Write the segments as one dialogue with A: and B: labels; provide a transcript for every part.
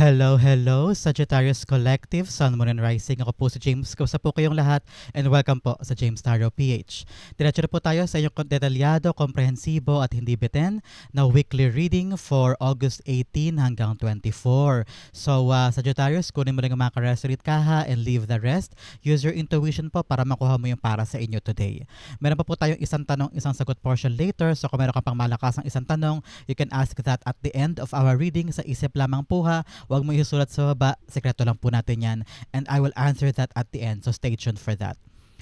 A: Hello, hello, Sagittarius Collective, Sun, Moon, and Rising. Ako po si James. Kausa po kayong lahat and welcome po sa James Tarot PH. Diretso po tayo sa inyong detalyado, komprehensibo at hindi bitin na weekly reading for August 18 hanggang 24. So, uh, Sagittarius, kunin mo lang ang mga karesolute kaha and leave the rest. Use your intuition po para makuha mo yung para sa inyo today. Meron pa po tayong isang tanong, isang sagot portion later. So, kung meron ka pang malakas ng isang tanong, you can ask that at the end of our reading sa isip lamang po ha. Huwag mo isulat sa baba. Sekreto lang po natin yan. And I will answer that at the end. So stay tuned for that.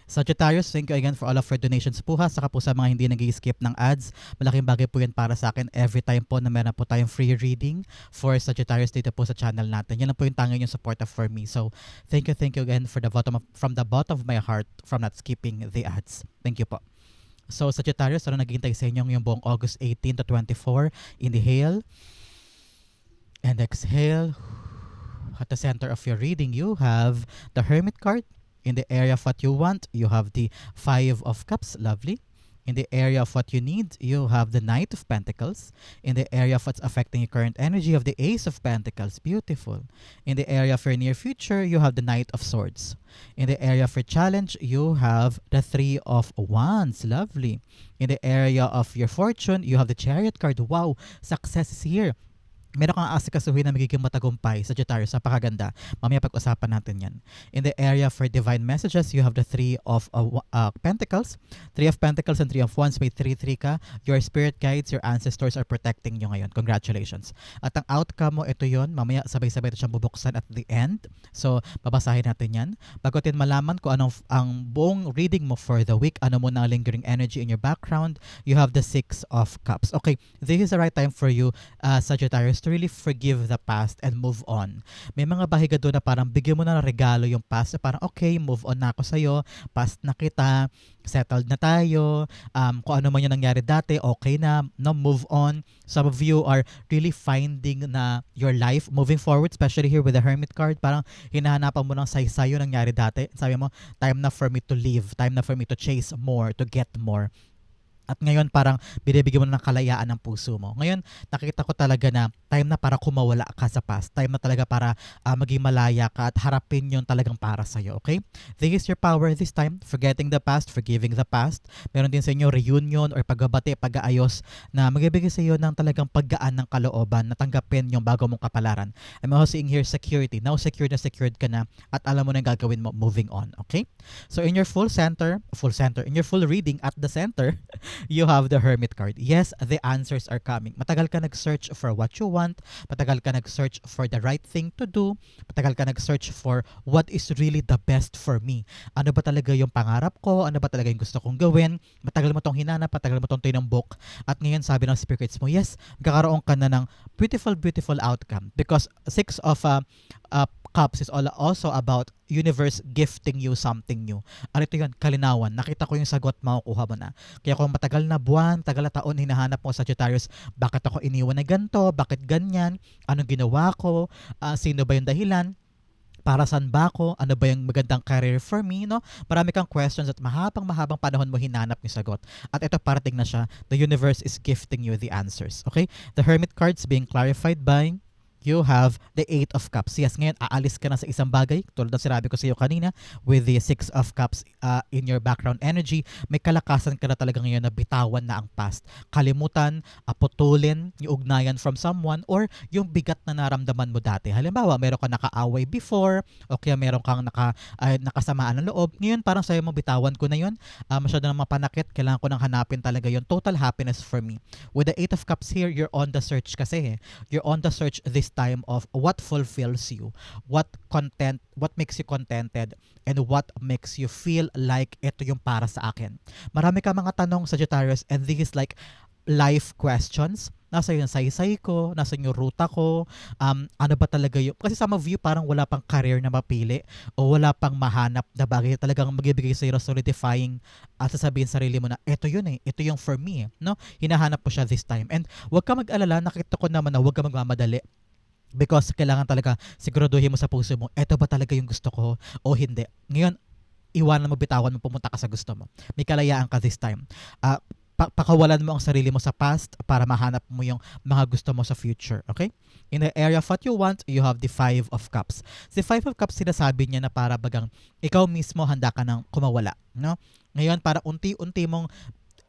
A: Sagittarius, thank you again for all of your donations po ha. Saka po sa mga hindi nag skip ng ads. Malaking bagay po yan para sa akin every time po na meron po tayong free reading for Sagittarius dito po sa channel natin. Yan lang po yung tanging yung support for me. So, thank you, thank you again for the bottom of, from the bottom of my heart from not skipping the ads. Thank you po. So, Sagittarius, ano naghihintay sa inyo yung buong August 18 to 24? Inhale. And exhale. At the center of your reading, you have the Hermit card. In the area of what you want, you have the Five of Cups. Lovely. In the area of what you need, you have the Knight of Pentacles. In the area of what's affecting your current energy, you have the Ace of Pentacles. Beautiful. In the area of your near future, you have the Knight of Swords. In the area of your challenge, you have the Three of Wands. Lovely. In the area of your fortune, you have the Chariot card. Wow, success is here meron kang asikasuhin na magiging matagumpay, Sagittarius, napakaganda. Mamaya pag-usapan natin yan. In the area for divine messages, you have the Three of uh, uh, Pentacles. Three of Pentacles and Three of Wands, may 3-3 ka. Your spirit guides, your ancestors are protecting you ngayon. Congratulations. At ang outcome mo, ito yon Mamaya sabay-sabay ito siyang bubuksan at the end. So, babasahin natin yan. Bago tin malaman ko anong ang buong reading mo for the week, ano mo na lingering energy in your background, you have the Six of Cups. Okay, this is the right time for you, uh, Sagittarius, to really forgive the past and move on. May mga bahiga doon na parang bigyan mo na ng regalo yung past. Na parang okay, move on na ako sa'yo. Past na kita. Settled na tayo. Um, kung ano man yung nangyari dati, okay na. No, move on. Some of you are really finding na your life moving forward, especially here with the Hermit card. Parang hinahanapan mo ng saysay yung nangyari dati. Sabi mo, time na for me to live. Time na for me to chase more, to get more. At ngayon parang binibigyan mo na ng kalayaan ng puso mo. Ngayon nakita ko talaga na time na para kumawala ka sa past. Time na talaga para uh, maging malaya ka at harapin yon talagang para sa'yo. Okay? This is your power this time. Forgetting the past, forgiving the past. Meron din sa inyo reunion or pagbabati, pag-aayos na magbibigay sa iyo ng talagang paggaan ng kalooban na tanggapin yung bago mong kapalaran. I'm also seeing here security. Now secured na secured ka na at alam mo na yung gagawin mo moving on. Okay? So in your full center, full center, in your full reading at the center, you have the Hermit card. Yes, the answers are coming. Matagal ka nag-search for what you want. Matagal ka nag-search for the right thing to do. Matagal ka nag-search for what is really the best for me. Ano ba talaga yung pangarap ko? Ano ba talaga yung gusto kong gawin? Matagal mo tong hinanap, matagal mo tong tinambok. At ngayon sabi ng spirits mo, yes, magkakaroon ka na ng beautiful, beautiful outcome. Because six of uh, uh, Cups is all also about universe gifting you something new. Ano ito yun? Kalinawan. Nakita ko yung sagot, makukuha mo na. Kaya kung matagal na buwan, tagal na taon, hinahanap mo sa Sagittarius, bakit ako iniwan na ganito? Bakit ganyan? Anong ginawa ko? Uh, sino ba yung dahilan? para saan ba ako? Ano ba yung magandang career for me? No? Marami kang questions at mahabang mahabang panahon mo hinanap yung sagot. At ito parating na siya. The universe is gifting you the answers. Okay? The Hermit cards being clarified by you have the Eight of Cups. Yes, ngayon aalis ka na sa isang bagay, tulad ng sinabi ko sa iyo kanina, with the Six of Cups uh, in your background energy, may kalakasan ka na talaga ngayon na bitawan na ang past. Kalimutan, aputulin yung ugnayan from someone, or yung bigat na naramdaman mo dati. Halimbawa, meron ka nakaaway before, o kaya meron kang naka, uh, nakasamaan ng loob. Ngayon, parang sa'yo mo bitawan ko na yun. Uh, masyado na mapanakit, kailangan ko nang hanapin talaga yon Total happiness for me. With the Eight of Cups here, you're on the search kasi. Eh. You're on the search this this time of what fulfills you, what content, what makes you contented, and what makes you feel like ito yung para sa akin. Marami ka mga tanong, Sagittarius, and this is like life questions. Nasa yung saysay ko, nasa yung ruta ko, um, ano ba talaga yung... Kasi some of you parang wala pang career na mapili o wala pang mahanap na bagay talagang magbibigay sa iyo solidifying at sasabihin sarili mo na ito yun eh, ito yung for me. No? Hinahanap po siya this time. And wag ka mag-alala, nakita ko naman na wag ka magmamadali Because kailangan talaga siguraduhin mo sa puso mo, eto ba talaga yung gusto ko o hindi. Ngayon, iwanan mo, bitawan mo, pumunta ka sa gusto mo. May kalayaan ka this time. Uh, pa- pakawalan mo ang sarili mo sa past para mahanap mo yung mga gusto mo sa future. Okay? In the area of what you want, you have the Five of Cups. Si Five of Cups, sinasabi niya na para bagang ikaw mismo handa ka ng kumawala. No? Ngayon, para unti-unti mong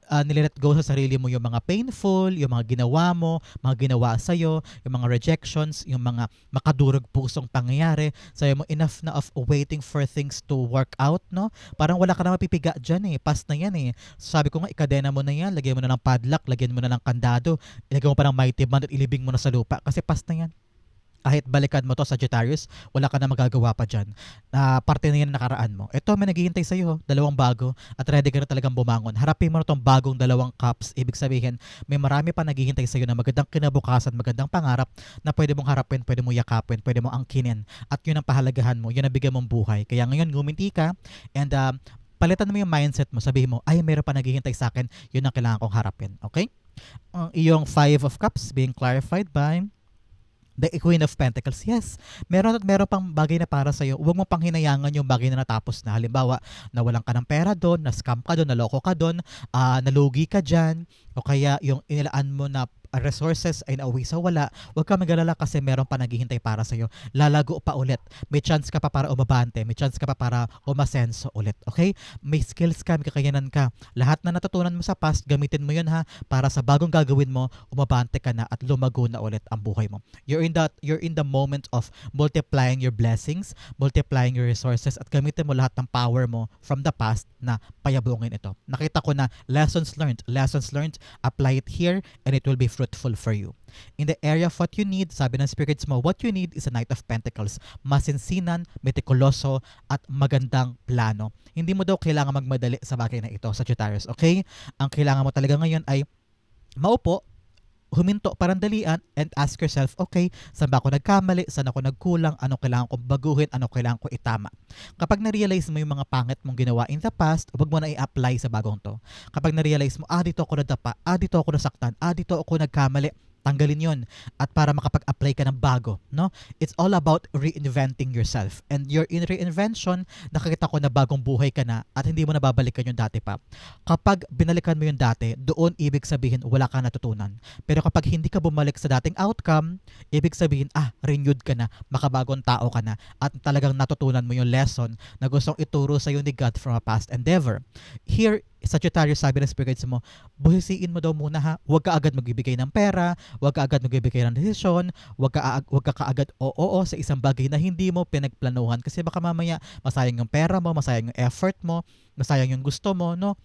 A: uh, nilet go sa sarili mo yung mga painful, yung mga ginawa mo, mga ginawa sa'yo, yung mga rejections, yung mga makadurog pusong pangyayari. Sa'yo mo enough na of waiting for things to work out, no? Parang wala ka na mapipiga dyan eh. Past na yan eh. Sabi ko nga, ikadena mo na yan. Lagyan mo na ng padlock, lagyan mo na ng kandado, ilagyan mo pa ng mighty band at ilibing mo na sa lupa. Kasi past na yan kahit balikan mo to Sagittarius, wala ka na magagawa pa dyan. Na parte na yan na nakaraan mo. Ito, may naghihintay sa'yo, dalawang bago, at ready ka na talagang bumangon. Harapin mo na tong bagong dalawang cups. Ibig sabihin, may marami pa naghihintay sa'yo na magandang kinabukasan, magandang pangarap na pwede mong harapin, pwede mong yakapin, pwede mong angkinin. At yun ang pahalagahan mo, yun ang bigyan mong buhay. Kaya ngayon, guminti ka, and uh, palitan mo yung mindset mo. Sabihin mo, ay, meron pa naghihintay sa akin, yun ang kailangan kong harapin. Okay? Ang iyong five of cups being clarified by The Queen of Pentacles, yes. Meron at meron pang bagay na para sa'yo. Huwag mo pang hinayangan yung bagay na natapos na. Halimbawa, nawalan ka ng pera doon, na-scam ka doon, naloko ka doon, uh, nalugi ka dyan, o kaya yung inilaan mo na resources ay nauwi sa wala, huwag ka magalala kasi meron pa naghihintay para sa'yo. Lalago pa ulit. May chance ka pa para umabante. May chance ka pa para umasenso ulit. Okay? May skills ka, may kakayanan ka. Lahat na natutunan mo sa past, gamitin mo yun ha para sa bagong gagawin mo, umabante ka na at lumago na ulit ang buhay mo. You're in that you're in the moment of multiplying your blessings, multiplying your resources at gamitin mo lahat ng power mo from the past na payabungin ito. Nakita ko na lessons learned, lessons learned, apply it here and it will be fruitful for you. In the area of what you need, sabi ng spirits mo, what you need is a Knight of Pentacles. Masinsinan, metikuloso, at magandang plano. Hindi mo daw kailangan magmadali sa bagay na ito, Sagittarius, okay? Ang kailangan mo talaga ngayon ay maupo, huminto parandalian and ask yourself, okay, saan ba ako nagkamali, saan ako nagkulang, ano kailangan kong baguhin, ano kailangan ko itama. Kapag na-realize mo yung mga pangit mong ginawa in the past, huwag mo na i-apply sa bagong to. Kapag na-realize mo, ah, dito ako nadapa, ah, dito ako nasaktan, ah, dito ako nagkamali, tanggalin yon at para makapag-apply ka ng bago no? It's all about reinventing yourself. And your in reinvention nakakita ko na bagong buhay ka na at hindi mo na babalikan yung dati pa. Kapag binalikan mo yung dati doon ibig sabihin wala kang natutunan. Pero kapag hindi ka bumalik sa dating outcome ibig sabihin ah renewed ka na makabagong tao ka na at talagang natutunan mo yung lesson na gustong ituro sa iyo ni God from a past endeavor. Here Sagittarius sabi ng spirits mo, buhisiin mo daw muna ha. Huwag ka agad magbibigay ng pera, huwag ka agad magbibigay ng desisyon, huwag ka, huwag ka kaagad oo sa isang bagay na hindi mo pinagplanuhan kasi baka mamaya masayang yung pera mo, masayang yung effort mo, masayang yung gusto mo, no?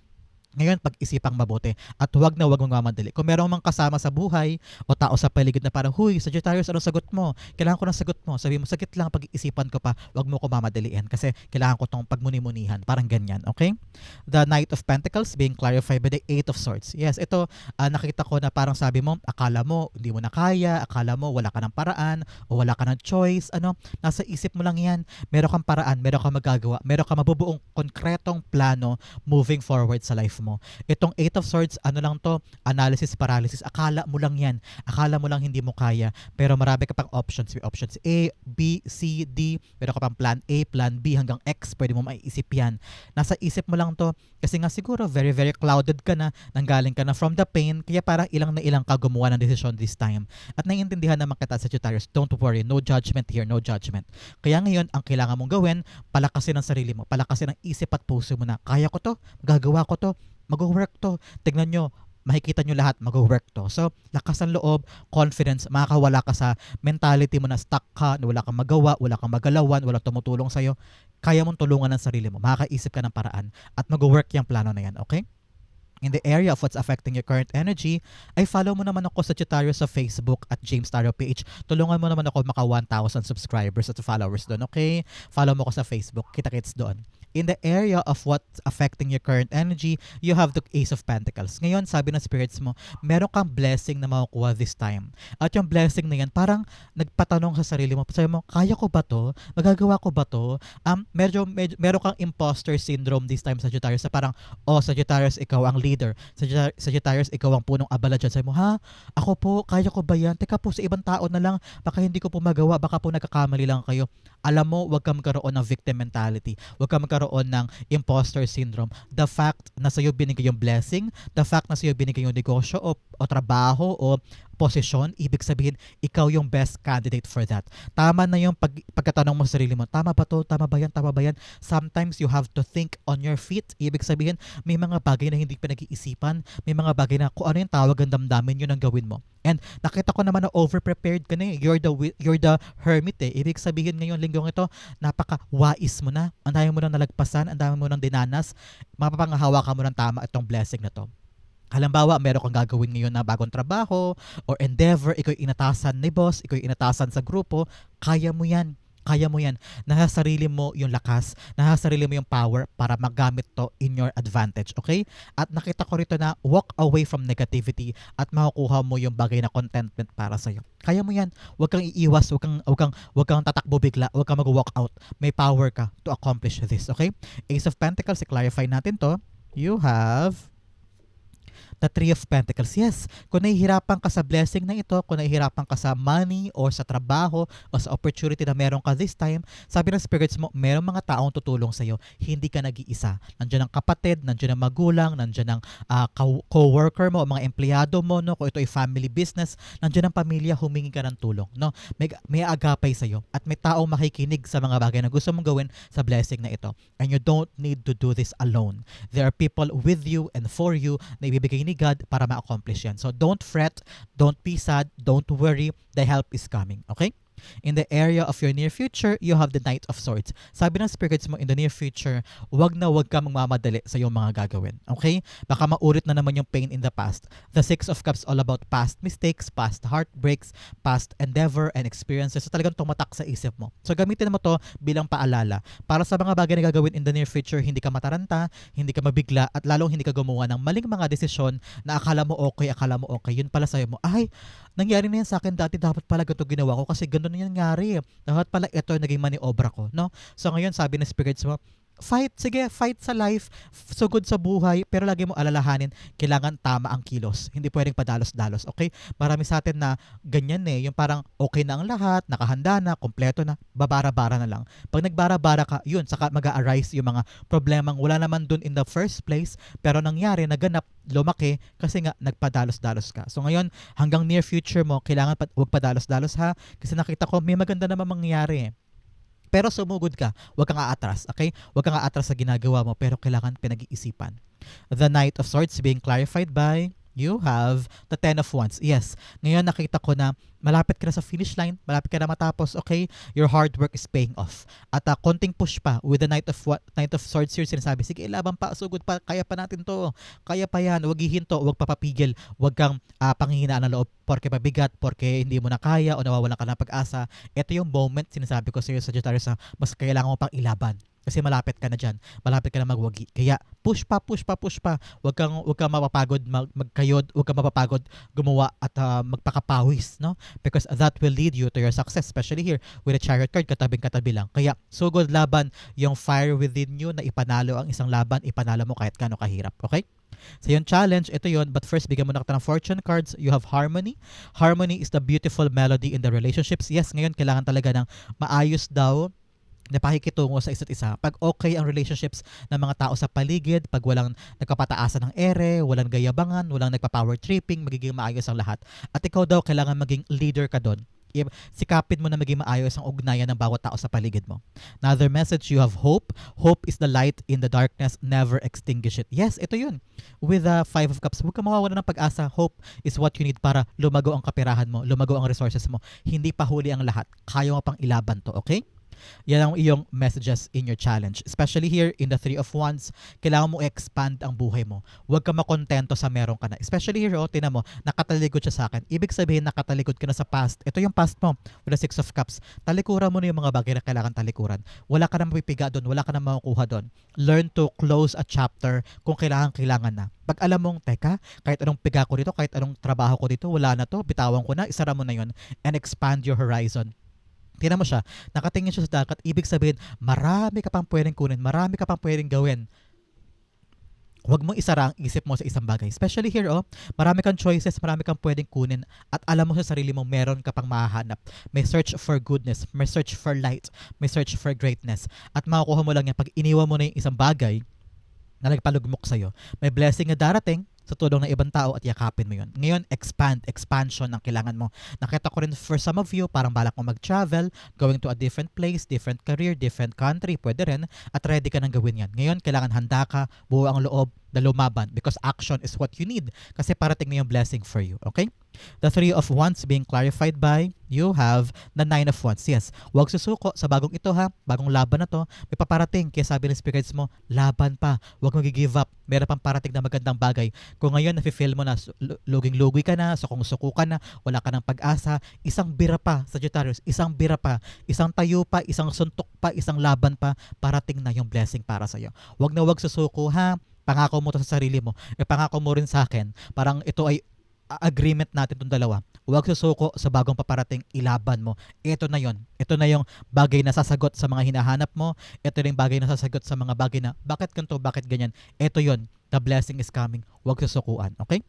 A: Ngayon, pag-isipang mabuti at huwag na huwag mong mamadali. Kung meron mang kasama sa buhay o tao sa paligid na parang, Huy, Sagittarius, anong sagot mo? Kailangan ko ng sagot mo. Sabi mo, sagit lang, pag-iisipan ko pa, huwag mo ko mamadaliin kasi kailangan ko tong pagmuni-munihan. Parang ganyan, okay? The Knight of Pentacles being clarified by the Eight of Swords. Yes, ito, uh, nakita ko na parang sabi mo, akala mo, hindi mo na kaya, akala mo, wala ka ng paraan, o wala ka ng choice, ano, nasa isip mo lang yan. Meron kang paraan, meron kang magagawa, meron kang mabubuong konkretong plano moving forward sa life mo. Itong Eight of Swords, ano lang to, analysis paralysis. Akala mo lang yan. Akala mo lang hindi mo kaya. Pero marami ka pang options. May options A, B, C, D. Pero ka pang plan A, plan B hanggang X. Pwede mo maiisip yan. Nasa isip mo lang to. Kasi nga siguro very, very clouded ka na. Nanggaling ka na from the pain. Kaya parang ilang na ilang ka gumawa ng desisyon this time. At naiintindihan naman kita sa Sagittarius, don't worry. No judgment here. No judgment. Kaya ngayon, ang kailangan mong gawin, palakasin ang sarili mo. Palakasin ang isip at puso mo na, kaya ko to, gagawa ko to, mag-work to. Tignan nyo, makikita nyo lahat, mag-work to. So, lakas ng loob, confidence, makakawala ka sa mentality mo na stuck ka, na wala kang magawa, wala kang magalawan, wala tumutulong sa'yo. Kaya mong tulungan ng sarili mo. Makakaisip ka ng paraan at mag-work yung plano na yan, okay? in the area of what's affecting your current energy, ay follow mo naman ako sa Sagittarius sa Facebook at James Taro PH. Tulungan mo naman ako maka 1,000 subscribers at followers doon, okay? Follow mo ko sa Facebook. Kita-kits doon in the area of what's affecting your current energy, you have the Ace of Pentacles. Ngayon, sabi ng spirits mo, meron kang blessing na makukuha this time. At yung blessing na yan, parang nagpatanong sa sarili mo, sabi mo, kaya ko ba to? Magagawa ko ba to? Um, medyo, medyo, meron kang imposter syndrome this time, Sagittarius, sa parang, oh, Sagittarius, ikaw ang leader. Sagittarius, ikaw ang punong abala dyan. Sabi mo, ha? Ako po, kaya ko ba yan? Teka po, sa ibang tao na lang, baka hindi ko po magawa, baka po nagkakamali lang kayo. alam mo, wag kang magkaroon ng victim mentality. Wag kang magkaroon ng imposter syndrome. The fact na sa'yo binigay yung blessing, the fact na sa'yo binigay yung negosyo o, o trabaho o posisyon, ibig sabihin, ikaw yung best candidate for that. Tama na yung pag, pagkatanong mo sa sarili mo, tama ba to? Tama ba yan? Tama ba yan? Sometimes you have to think on your feet. Ibig sabihin, may mga bagay na hindi pinag-iisipan, may mga bagay na kung ano yung tawag ang damdamin, yun ang gawin mo. And nakita ko naman na over-prepared ka na eh. You're the, you're the hermit eh. Ibig sabihin ngayon, linggong ito, napaka-wais mo na. Ang dami mo nang nalagpasan, ang dami mo nang dinanas. Mapapangahawa ka mo ng tama itong blessing na to. Halimbawa, meron kang gagawin ngayon na bagong trabaho or endeavor, ikaw inatasan ni boss, ikaw inatasan sa grupo, kaya mo yan. Kaya mo yan. Nasa sarili mo yung lakas, nasa sarili mo yung power para magamit to in your advantage, okay? At nakita ko rito na walk away from negativity at makukuha mo yung bagay na contentment para sa'yo. Kaya mo yan. Huwag kang iiwas, huwag kang, huwag kang, huwag kang tatakbo bigla, huwag kang mag-walk out. May power ka to accomplish this, okay? Ace of Pentacles, i-clarify natin to. You have the Three of Pentacles. Yes, kung nahihirapan ka sa blessing na ito, kung nahihirapan ka sa money or sa trabaho o sa opportunity na meron ka this time, sabi ng spirits mo, meron mga taong tutulong sa'yo. Hindi ka nag-iisa. Nandiyan ang kapatid, nandiyan ang magulang, nandiyan ang co- co-worker mo, mga empleyado mo, no? kung ito ay family business, nandiyan ang pamilya, humingi ka ng tulong. No? May, may agapay sa'yo at may taong makikinig sa mga bagay na gusto mong gawin sa blessing na ito. And you don't need to do this alone. There are people with you and for you na ibibigay ni God para ma-accomplish yan. So don't fret, don't be sad, don't worry, the help is coming. Okay? In the area of your near future, you have the Knight of Swords. Sabi ng spirits mo, in the near future, wag na wag ka magmamadali sa iyong mga gagawin. Okay? Baka maurit na naman yung pain in the past. The Six of Cups all about past mistakes, past heartbreaks, past endeavor and experiences. So talagang tumatak sa isip mo. So gamitin mo to bilang paalala. Para sa mga bagay na gagawin in the near future, hindi ka mataranta, hindi ka mabigla, at lalong hindi ka gumawa ng maling mga desisyon na akala mo okay, akala mo okay. Yun pala sa'yo mo, ay, nangyari na yan sa akin dati, dapat pala ito ginawa ko kasi ganun na nangyari. Dapat pala ito yung naging maniobra ko, no? So ngayon, sabi ng spirits mo, fight, sige, fight sa life, sugod sa buhay, pero lagi mo alalahanin, kailangan tama ang kilos. Hindi pwedeng padalos-dalos, okay? Marami sa atin na ganyan eh, yung parang okay na ang lahat, nakahanda na, kompleto na, babara-bara na lang. Pag nagbara-bara ka, yun, saka mag arise yung mga problemang wala naman dun in the first place, pero nangyari, naganap, lumaki, kasi nga, nagpadalos-dalos ka. So ngayon, hanggang near future mo, kailangan pa, huwag padalos-dalos ha, kasi nakita ko, may maganda naman mangyari eh. Pero sumugod ka, huwag kang aatras, okay? Huwag kang aatras sa ginagawa mo, pero kailangan pinag-iisipan. The Knight of Swords being clarified by you have the Ten of Wands. Yes, ngayon nakita ko na malapit ka na sa finish line, malapit ka na matapos, okay? Your hard work is paying off. At uh, konting push pa with the Knight of Wa- Knight of Swords here, sinasabi, sige, laban pa, sugod pa, kaya pa natin to. Kaya pa yan, huwag hihinto, huwag papapigil, huwag kang uh, panghihinaan ng loob porke mabigat, porke hindi mo na kaya o nawawalan ka ng pag-asa. Ito yung moment, sinasabi ko sa iyo, Sagittarius, na mas kailangan mo pang ilaban. Kasi malapit ka na dyan. Malapit ka na magwagi. Kaya push pa, push pa, push pa. Huwag kang, huwag kang mapapagod mag, magkayod. Huwag kang mapapagod gumawa at ah, magpakapawis. No? Because that will lead you to your success. Especially here with a chariot card, katabing-katabi lang. Kaya sugod laban yung fire within you na ipanalo ang isang laban. Ipanalo mo kahit kano kahirap. Okay? So yung challenge, ito yun. But first, bigyan mo na kita ng fortune cards. You have harmony. Harmony is the beautiful melody in the relationships. Yes, ngayon kailangan talaga ng maayos daw na pakikitungo sa isa't isa. Pag okay ang relationships ng mga tao sa paligid, pag walang nagpapataasan ng ere, walang gayabangan, walang nagpa-power tripping, magiging maayos ang lahat. At ikaw daw, kailangan maging leader ka doon. Sikapin mo na maging maayos ang ugnayan ng bawat tao sa paligid mo. Another message, you have hope. Hope is the light in the darkness, never extinguish it. Yes, ito yun. With the Five of Cups, huwag ka mawawala ng pag-asa. Hope is what you need para lumago ang kapirahan mo, lumago ang resources mo. Hindi pa huli ang lahat. Kaya mo pang ilaban to, okay? Yan ang iyong messages in your challenge. Especially here in the Three of Wands, kailangan mo expand ang buhay mo. Huwag ka makontento sa meron ka na. Especially here, oh, tinan mo, nakatalikod siya sa akin. Ibig sabihin, nakatalikod ka na sa past. Ito yung past mo with the Six of Cups. Talikuran mo na yung mga bagay na kailangan talikuran. Wala ka na mapipiga doon, wala ka na makukuha doon. Learn to close a chapter kung kailangan kailangan na. Pag alam mong, teka, kahit anong piga ko dito, kahit anong trabaho ko dito, wala na to, bitawan ko na, isara mo na yon and expand your horizon. Tingnan mo siya, nakatingin siya sa dagat, ibig sabihin, marami ka pang pwedeng kunin, marami ka pang pwedeng gawin. Huwag mong isara ang isip mo sa isang bagay. Especially here, oh, marami kang choices, marami kang pwedeng kunin at alam mo sa sarili mo meron ka pang mahahanap. May search for goodness, may search for light, may search for greatness. At makukuha mo lang yan pag iniwan mo na yung isang bagay na nagpalugmok sa'yo. May blessing na darating sa tulong ng ibang tao at yakapin mo yun. Ngayon, expand, expansion ang kailangan mo. Nakita ko rin for some of you, parang balak mo mag-travel, going to a different place, different career, different country, pwede rin, at ready ka nang gawin yan. Ngayon, kailangan handa ka, buo ang loob, na lumaban because action is what you need kasi parating na yung blessing for you. Okay? The three of wands being clarified by you have the nine of wands. Yes, huwag susuko sa bagong ito ha. Bagong laban na to. May paparating. Kaya sabi ng spirits mo, laban pa. Huwag mo give up. Meron pang parating na magandang bagay. Kung ngayon nafe-feel mo na luging-lugi ka na, sukong suko ka na, wala ka ng pag-asa, isang bira pa, Sagittarius, isang bira pa, isang tayo pa, isang suntok pa, isang laban pa, parating na yung blessing para sa'yo. Huwag na huwag susuko ha pangako mo to sa sarili mo, e pangako mo rin sa akin, parang ito ay agreement natin itong dalawa. Huwag susuko sa bagong paparating, ilaban mo. Ito na yon. Ito na yung bagay na sasagot sa mga hinahanap mo. Ito na yung bagay na sasagot sa mga bagay na, bakit ganito, bakit ganyan. Ito yon. The blessing is coming. Huwag susukuan. Okay?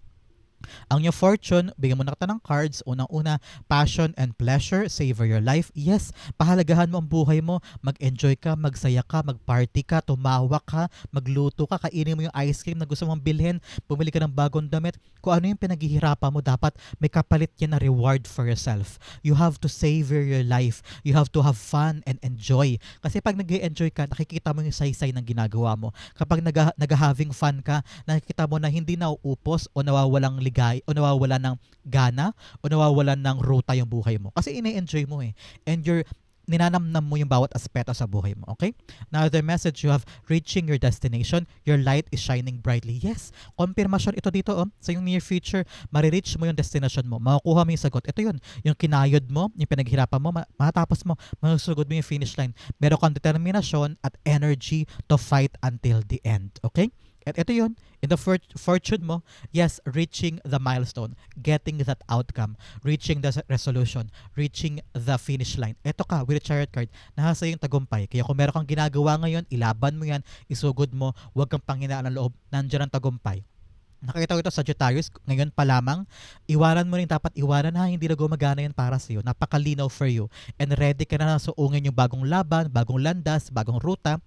A: Ang yung fortune, bigyan mo na kita ng cards. Unang-una, passion and pleasure, savor your life. Yes, pahalagahan mo ang buhay mo. Mag-enjoy ka, magsaya ka, mag-party ka, tumawa ka, magluto ka, kainin mo yung ice cream na gusto mong bilhin, bumili ka ng bagong damit. Kung ano yung pinaghihirapan mo, dapat may kapalit yan na reward for yourself. You have to savor your life. You have to have fun and enjoy. Kasi pag nag enjoy ka, nakikita mo yung saysay ng ginagawa mo. Kapag nag-having fun ka, nakikita mo na hindi nauupos o nawawalang ligay o nawawala ng gana o nawawala ng ruta yung buhay mo. Kasi ine-enjoy mo eh. And you're ninanamnam mo yung bawat aspeto sa buhay mo. Okay? Another message, you have reaching your destination. Your light is shining brightly. Yes, confirmation ito dito. Oh. Sa yung near future, marireach mo yung destination mo. Makukuha mo yung sagot. Ito yun. Yung kinayod mo, yung pinaghirapan mo, matapos mo, masugod mo yung finish line. Meron kang determinasyon at energy to fight until the end. Okay? At ito yun, in the fortune mo, yes, reaching the milestone, getting that outcome, reaching the resolution, reaching the finish line. Ito ka, with a chariot card, nasa yung tagumpay. Kaya kung meron kang ginagawa ngayon, ilaban mo yan, isugod mo, huwag kang panghinaan ng loob, nandiyan ang tagumpay. Nakita ko ito sa Sagittarius, ngayon pa lamang, iwanan mo rin dapat iwanan ha, hindi na gumagana yan para sa iyo. Napakalinaw for you. And ready ka na suungin yung bagong laban, bagong landas, bagong ruta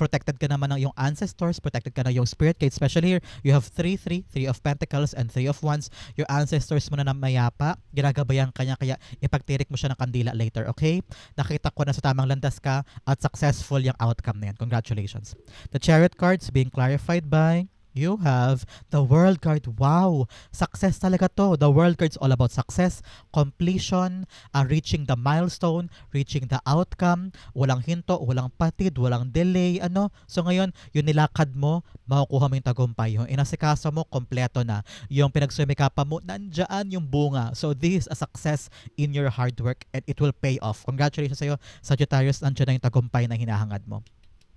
A: protected ka naman ng yung ancestors, protected ka na yung spirit guide. Especially here, you have 3, 3, 3 of pentacles and 3 of wands. Your ancestors mo na na mayapa, ginagabayan kanya, kaya ipagtirik mo siya ng kandila later, okay? Nakita ko na sa tamang landas ka at successful yung outcome na yan. Congratulations. The chariot cards being clarified by you have the world card. Wow! Success talaga to. The world card is all about success, completion, uh, reaching the milestone, reaching the outcome, walang hinto, walang patid, walang delay, ano. So ngayon, yung nilakad mo, makukuha mo yung tagumpay. Yung inasikaso mo, kompleto na. Yung pinagsumikapan mo, nandyan yung bunga. So this is a success in your hard work and it will pay off. Congratulations sa iyo, Sagittarius, nandyan na yung tagumpay na hinahangad mo.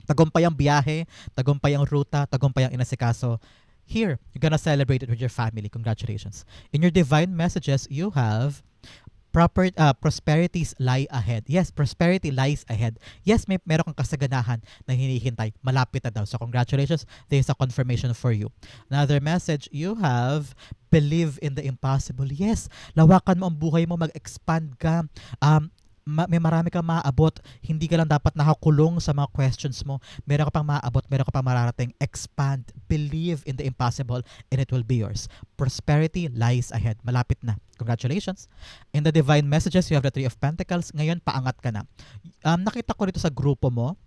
A: Tagumpay ang biyahe, tagumpay ang ruta, tagumpay ang inasikaso. Here, you're gonna celebrate it with your family. Congratulations. In your divine messages, you have proper uh, prosperities lie ahead. Yes, prosperity lies ahead. Yes, may meron kang kasaganahan na hinihintay. Malapit na daw. So congratulations. There is a confirmation for you. Another message, you have believe in the impossible. Yes, lawakan mo ang buhay mo, mag-expand ka. Um, ma- may marami kang maaabot. Hindi ka lang dapat nakakulong sa mga questions mo. Meron ka pang maaabot, meron ka pang mararating. Expand, believe in the impossible, and it will be yours. Prosperity lies ahead. Malapit na. Congratulations. In the divine messages, you have the Three of Pentacles. Ngayon, paangat ka na. Um, nakita ko rito sa grupo mo,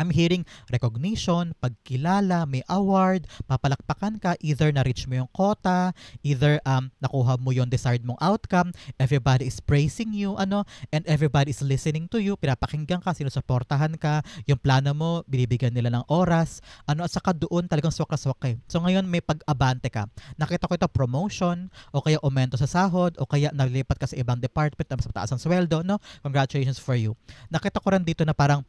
A: I'm hearing recognition, pagkilala, may award, papalakpakan ka, either na-reach mo yung quota, either um, nakuha mo yung desired mong outcome, everybody is praising you, ano, and everybody is listening to you, pinapakinggan ka, sinusuportahan ka, yung plano mo, binibigyan nila ng oras, ano, at saka doon talagang swak na swak eh. So ngayon may pag-abante ka. Nakita ko ito promotion, o kaya aumento sa sahod, o kaya nalipat ka sa ibang department na mas mataas ang sweldo, no? Congratulations for you. Nakita ko rin dito na parang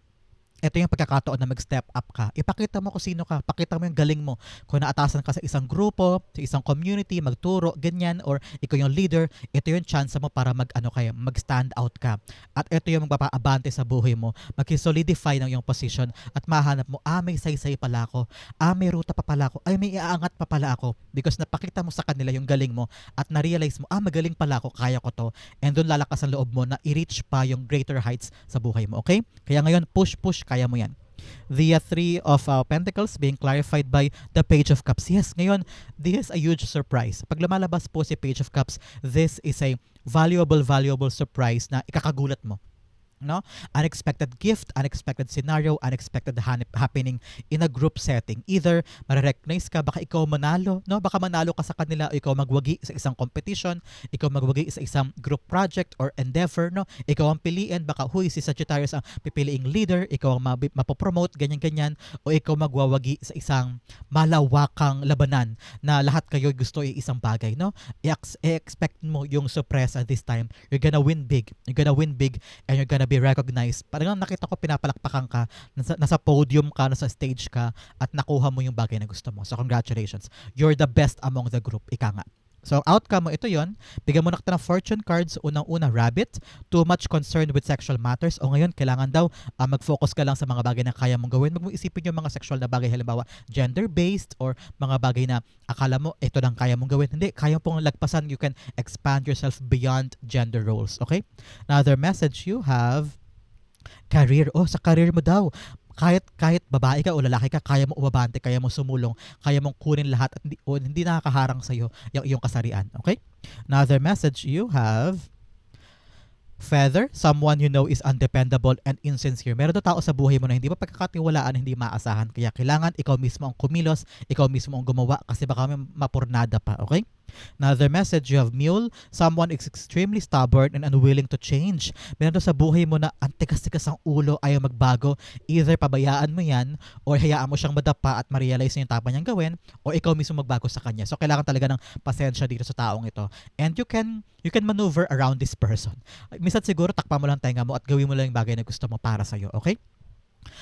A: ito yung pagkakataon na mag-step up ka. Ipakita mo kung sino ka. Pakita mo yung galing mo. Kung naatasan ka sa isang grupo, sa isang community, magturo, ganyan, or ikaw yung leader, ito yung chance mo para mag, ano kaya, mag-stand out ka. At ito yung magpapaabante sa buhay mo. Mag-solidify ng yung position at mahanap mo, ah, may saysay pala ako. Ah, may ruta pa pala ako. Ay, may iaangat pa pala ako. Because napakita mo sa kanila yung galing mo at na-realize mo, ah, magaling pala ako, kaya ko to. And doon lalakas ang loob mo na i-reach pa yung greater heights sa buhay mo. Okay? Kaya ngayon, push, push, kaya mo yan. The uh, three of uh, pentacles being clarified by the page of cups. Yes, ngayon, this is a huge surprise. Pag lumalabas po si page of cups, this is a valuable, valuable surprise na ikakagulat mo no? Unexpected gift unexpected scenario unexpected happening in a group setting. Either marirecognize ka baka ikaw manalo no? Baka manalo ka sa kanila o ikaw magwagi sa isang competition ikaw magwagi sa isang group project or endeavor no? Ikaw ang piliin baka huy si Sagittarius ang pipiliing leader ikaw ang mapopromote ganyan ganyan o ikaw magwawagi sa isang malawakang labanan na lahat kayo gusto ay isang bagay no? I-ex- i-expect mo yung surprise at this time. You're gonna win big. You're gonna win big and you're gonna be recognized. Parang nakita ko pinapalakpakan ka, nasa, nasa podium ka, nasa stage ka, at nakuha mo yung bagay na gusto mo. So congratulations. You're the best among the group. Ika nga. So outcome mo, ito yon Bigyan mo na kita ng fortune cards. Unang-una, rabbit. Too much concerned with sexual matters. O ngayon, kailangan daw uh, mag-focus ka lang sa mga bagay na kaya mong gawin. Huwag mo isipin yung mga sexual na bagay. Halimbawa, gender-based or mga bagay na akala mo, ito lang kaya mong gawin. Hindi, kaya pong lagpasan. You can expand yourself beyond gender roles. Okay? Another message you have career. Oh, sa career mo daw kahit kahit babae ka o lalaki ka, kaya mo umabante, kaya mo sumulong, kaya mong kunin lahat at hindi, o hindi nakakaharang sa iyo yung iyong kasarian. Okay? Another message you have Feather, someone you know is undependable and insincere. Meron tao sa buhay mo na hindi ba pagkakatiwalaan, hindi maasahan. Kaya kailangan ikaw mismo ang kumilos, ikaw mismo ang gumawa kasi baka may mapurnada pa, okay? Another message, you have mule, someone is extremely stubborn and unwilling to change. Meron sa buhay mo na antikas-tikas ang ulo, ayaw magbago. Either pabayaan mo yan or hayaan mo siyang madapa at ma-realize na yung tama niyang gawin o ikaw mismo magbago sa kanya. So kailangan talaga ng pasensya dito sa taong ito. And you can you can maneuver around this person. Minsan siguro takpa mo lang tenga mo at gawin mo lang yung bagay na gusto mo para sa'yo, okay?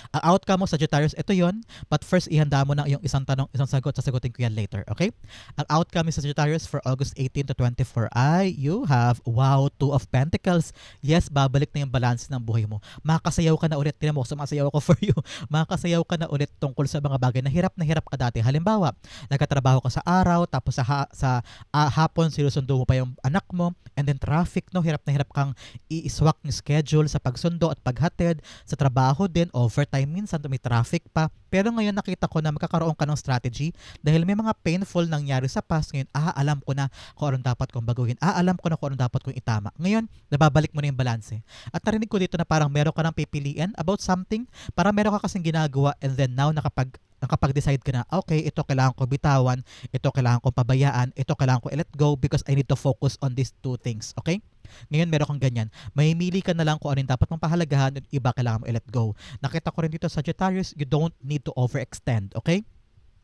A: Ang outcome mo, Sagittarius, ito yon. But first, ihanda mo na yung isang tanong, isang sagot. Sasagutin ko yan later, okay? Ang outcome ni Sagittarius for August 18 to 24 ay you have, wow, Two of Pentacles. Yes, babalik na yung balance ng buhay mo. Makasayaw ka na ulit. Tinan mo, sumasayaw ako for you. Makasayaw ka na ulit tungkol sa mga bagay na hirap na hirap ka dati. Halimbawa, nagkatrabaho ka sa araw, tapos sa, ha- sa ah, hapon, sinusundo mo pa yung anak mo, and then traffic, no? Hirap na hirap kang i-swak yung schedule sa pagsundo at paghatid, sa trabaho din, overtime minsan, may traffic pa. Pero ngayon nakita ko na magkakaroon ka ng strategy dahil may mga painful nangyari sa past. Ngayon, ah, alam ko na kung anong dapat kong baguhin. Ah, alam ko na kung anong dapat kong itama. Ngayon, nababalik mo na yung balanse. At narinig ko dito na parang meron ka ng pipiliin about something. Parang meron ka kasing ginagawa and then now nakapag nakapag-decide ka na, okay, ito kailangan ko bitawan, ito kailangan ko pabayaan, ito kailangan ko i-let go because I need to focus on these two things. Okay? Ngayon meron kang ganyan. Mahimili ka na lang kung ano dapat mong pahalagahan at iba kailangan mo i-let go. Nakita ko rin dito sa Sagittarius, you don't need to overextend. Okay?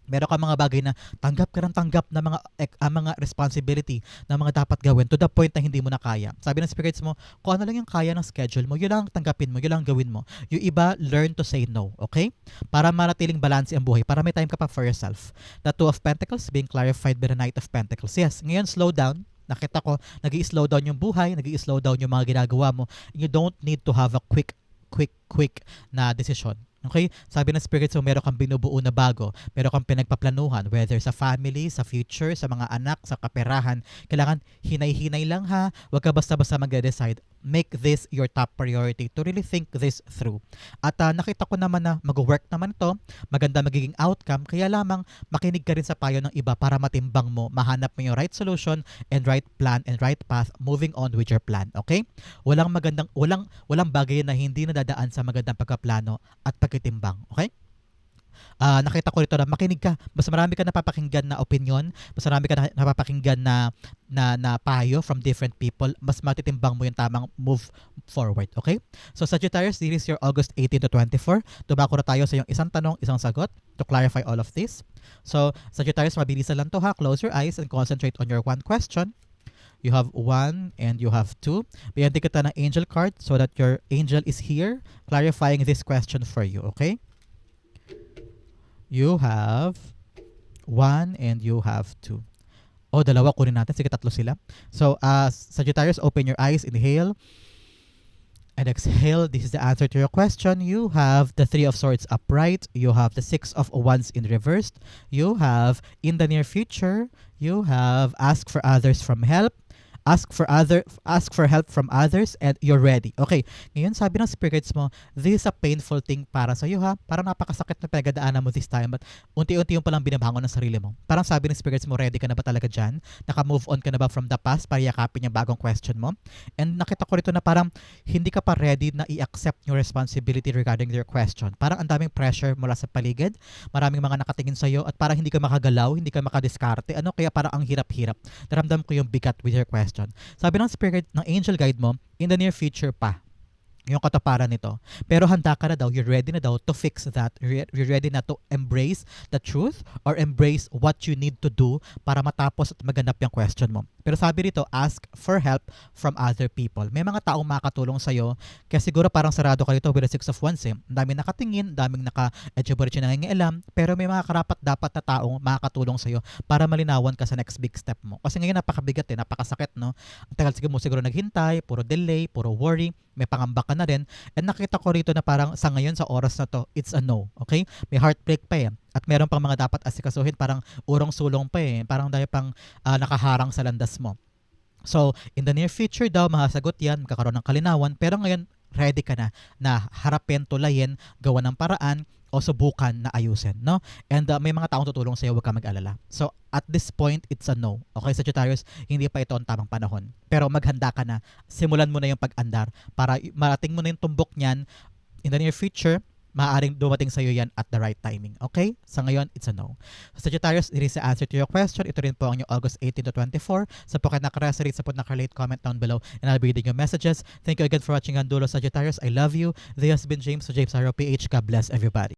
A: Meron ka mga bagay na tanggap ka ng tanggap na mga uh, mga responsibility na mga dapat gawin to the point na hindi mo na kaya. Sabi ng spirits mo, kung ano lang yung kaya ng schedule mo, yun lang tanggapin mo, yun lang gawin mo. Yung iba, learn to say no, okay? Para manatiling balance ang buhay, para may time ka pa for yourself. The Two of Pentacles being clarified by the Knight of Pentacles. Yes, ngayon slow down, nakita ko, nag slow down yung buhay, nag slow down yung mga ginagawa mo. You don't need to have a quick, quick, quick na decision Okay? Sabi ng Spirit, so meron kang binubuo na bago, meron kang pinagpaplanuhan, whether sa family, sa future, sa mga anak, sa kaperahan. Kailangan hinay-hinay lang ha. Huwag ka basta-basta mag-decide. Make this your top priority to really think this through. At uh, nakita ko naman na mag-work naman ito, maganda magiging outcome, kaya lamang makinig ka rin sa payo ng iba para matimbang mo, mahanap mo yung right solution and right plan and right path moving on with your plan. Okay? Walang magandang, walang, walang bagay na hindi nadadaan sa magandang pagkaplano at pag pagkitimbang. Okay? Uh, nakita ko rito na makinig ka. Mas marami ka napapakinggan na opinion, mas marami ka na napapakinggan na, na, na payo from different people, mas matitimbang mo yung tamang move forward. Okay? So Sagittarius, this is your August 18 to 24. Tumako na tayo sa yung isang tanong, isang sagot to clarify all of this. So Sagittarius, mabilisan lang to ha. Close your eyes and concentrate on your one question. you have 1, and you have 2. Bigyan kita ng angel card so that your angel is here clarifying this question for you, okay? You have 1 and you have 2. O, dalawa kunin natin. Sige, tatlo sila. So, uh, Sagittarius, open your eyes. Inhale. And exhale. This is the answer to your question. You have the Three of Swords upright. You have the Six of Wands in reversed. You have, in the near future, you have ask for others from help. Ask for other ask for help from others and you're ready. Okay. Ngayon sabi ng spirits mo, this is a painful thing para sa iyo ha. Parang napakasakit na pinagdaanan mo this time but unti-unti yung palang binabangon ng sarili mo. Parang sabi ng spirits mo, ready ka na ba talaga dyan? Naka-move on ka na ba from the past para yakapin yung bagong question mo? And nakita ko rito na parang hindi ka pa ready na i-accept yung responsibility regarding your question. Parang ang daming pressure mula sa paligid, maraming mga nakatingin sa iyo at parang hindi ka makagalaw, hindi ka makadiskarte. Ano kaya parang ang hirap-hirap. Naramdam ko yung bigat with your question. Sabi ng spirit ng angel guide mo, in the near future pa, yung kataparan nito. Pero handa ka na daw, you're ready na daw to fix that. You're ready na to embrace the truth or embrace what you need to do para matapos at maganap yung question mo. Pero sabi rito, ask for help from other people. May mga taong makakatulong sa'yo kaya siguro parang sarado ka dito with the Six of Wands eh. Daming nakatingin, daming naka-edubarity na nangingialam, pero may mga karapat dapat na taong makakatulong sa'yo para malinawan ka sa next big step mo. Kasi ngayon napakabigat eh, napakasakit no. Ang tagal siguro mo siguro naghintay, puro delay, puro worry, may pangamba ka na rin. And nakita ko rito na parang sa ngayon sa oras na to, it's a no. Okay? May heartbreak pa eh. At meron pang mga dapat asikasuhin, parang urong sulong pa eh. Parang dahil pang ah, nakaharang sa landas mo. So, in the near future daw, masasagot yan, magkakaroon ng kalinawan. Pero ngayon, ready ka na na harapin, tulayin, gawa ng paraan, o subukan na ayusin, no? And uh, may mga taong tutulong sa'yo, huwag ka mag-alala. So, at this point, it's a no. Okay, Sagittarius, hindi pa ito ang tamang panahon. Pero maghanda ka na. Simulan mo na yung pag-andar para marating mo na yung tumbok niyan in the near future, maaaring dumating sa'yo yan at the right timing. Okay? Sa ngayon, it's a no. So, Sagittarius, it is the answer to your question. Ito rin po ang yung August 18 to 24. Sa po nakaresonate, sa po nakarelate, comment down below and I'll be reading your messages. Thank you again for watching Andulo Sagittarius. I love you. This has been James, so James Haro PH. God bless everybody.